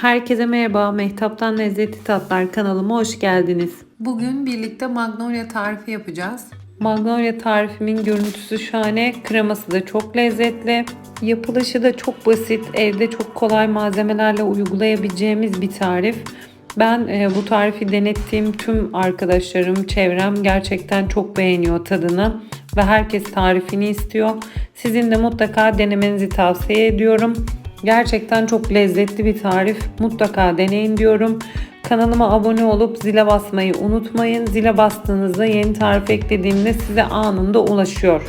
Herkese merhaba. Mehtaptan Lezzetli Tatlar kanalıma hoş geldiniz. Bugün birlikte magnolia tarifi yapacağız. Magnolia tarifimin görüntüsü şahane, kreması da çok lezzetli. Yapılışı da çok basit, evde çok kolay malzemelerle uygulayabileceğimiz bir tarif. Ben e, bu tarifi denettiğim tüm arkadaşlarım, çevrem gerçekten çok beğeniyor tadını ve herkes tarifini istiyor. Sizin de mutlaka denemenizi tavsiye ediyorum. Gerçekten çok lezzetli bir tarif. Mutlaka deneyin diyorum. Kanalıma abone olup zile basmayı unutmayın. Zile bastığınızda yeni tarif eklediğimde size anında ulaşıyor.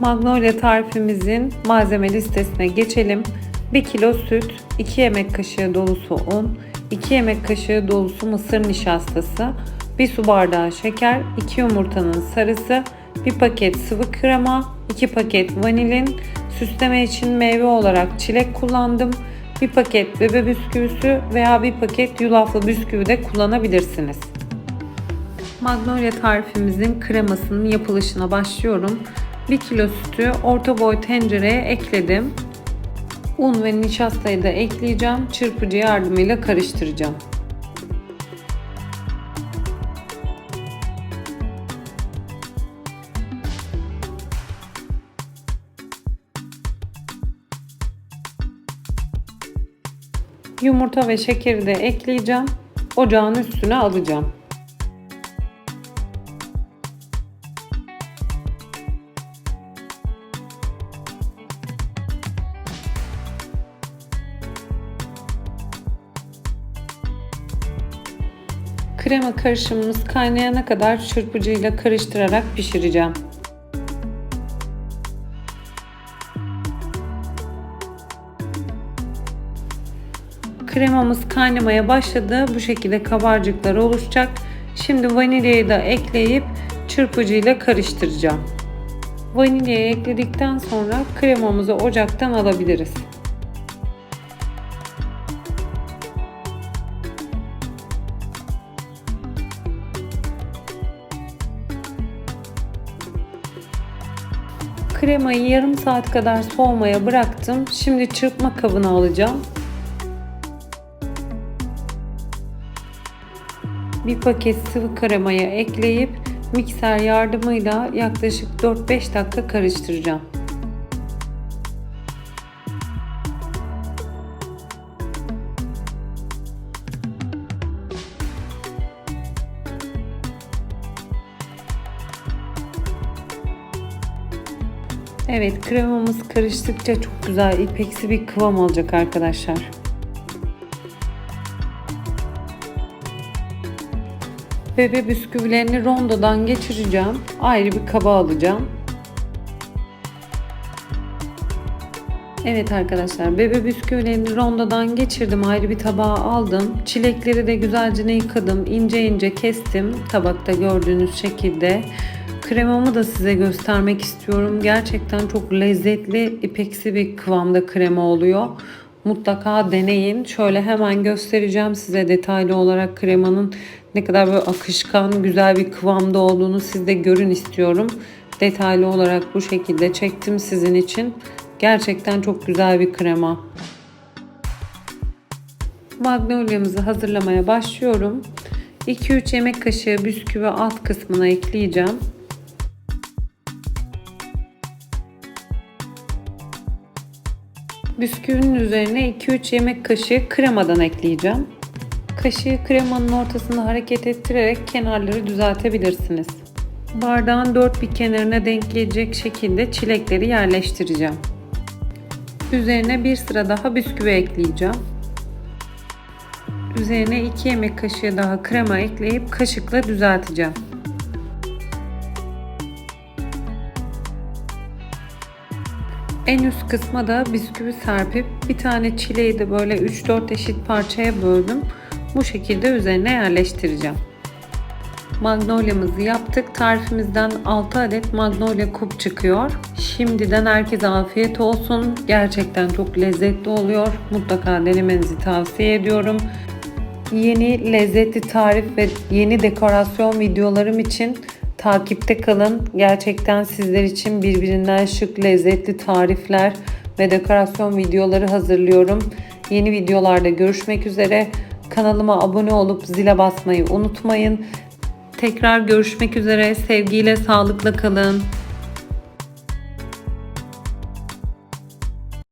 Magnolia tarifimizin malzeme listesine geçelim. 1 kilo süt, 2 yemek kaşığı dolusu un, 2 yemek kaşığı dolusu mısır nişastası, 1 su bardağı şeker, 2 yumurtanın sarısı, 1 paket sıvı krema, 2 paket vanilin, süsleme için meyve olarak çilek kullandım. 1 paket bebe bisküvisi veya 1 paket yulaflı bisküvi de kullanabilirsiniz. Magnolia tarifimizin kremasının yapılışına başlıyorum. 1 kilo sütü orta boy tencereye ekledim. Un ve nişastayı da ekleyeceğim. Çırpıcı yardımıyla karıştıracağım. Yumurta ve şekeri de ekleyeceğim. Ocağın üstüne alacağım. Krema karışımımız kaynayana kadar çırpıcıyla karıştırarak pişireceğim. Kremamız kaynamaya başladı. Bu şekilde kabarcıklar oluşacak. Şimdi vanilyayı da ekleyip çırpıcıyla karıştıracağım. Vanilyayı ekledikten sonra kremamızı ocaktan alabiliriz. Kremayı yarım saat kadar soğumaya bıraktım. Şimdi çırpma kabına alacağım. Bir paket sıvı kremayı ekleyip mikser yardımıyla yaklaşık 4-5 dakika karıştıracağım. Evet kremamız karıştıkça çok güzel ipeksi bir kıvam alacak arkadaşlar. Bebe bisküvilerini rondodan geçireceğim. Ayrı bir kaba alacağım. Evet arkadaşlar bebe bisküvilerini rondodan geçirdim. Ayrı bir tabağa aldım. Çilekleri de güzelce yıkadım. ince ince kestim. Tabakta gördüğünüz şekilde. Kremamı da size göstermek istiyorum. Gerçekten çok lezzetli, ipeksi bir kıvamda krema oluyor. Mutlaka deneyin. Şöyle hemen göstereceğim size detaylı olarak kremanın ne kadar böyle akışkan, güzel bir kıvamda olduğunu siz de görün istiyorum. Detaylı olarak bu şekilde çektim sizin için. Gerçekten çok güzel bir krema. Magnolia'mızı hazırlamaya başlıyorum. 2-3 yemek kaşığı bisküvi alt kısmına ekleyeceğim. Bisküvinin üzerine 2-3 yemek kaşığı kremadan ekleyeceğim. Kaşığı kremanın ortasında hareket ettirerek kenarları düzeltebilirsiniz. Bardağın dört bir kenarına denk gelecek şekilde çilekleri yerleştireceğim. Üzerine bir sıra daha bisküvi ekleyeceğim. Üzerine 2 yemek kaşığı daha krema ekleyip kaşıkla düzelteceğim. En üst kısma da bisküvi serpip bir tane çileği de böyle 3-4 eşit parçaya böldüm. Bu şekilde üzerine yerleştireceğim. Magnolia'mızı yaptık. Tarifimizden 6 adet magnolia kup çıkıyor. Şimdiden herkese afiyet olsun. Gerçekten çok lezzetli oluyor. Mutlaka denemenizi tavsiye ediyorum. Yeni lezzetli tarif ve yeni dekorasyon videolarım için takipte kalın. Gerçekten sizler için birbirinden şık lezzetli tarifler ve dekorasyon videoları hazırlıyorum. Yeni videolarda görüşmek üzere. Kanalıma abone olup zile basmayı unutmayın. Tekrar görüşmek üzere. Sevgiyle, sağlıkla kalın.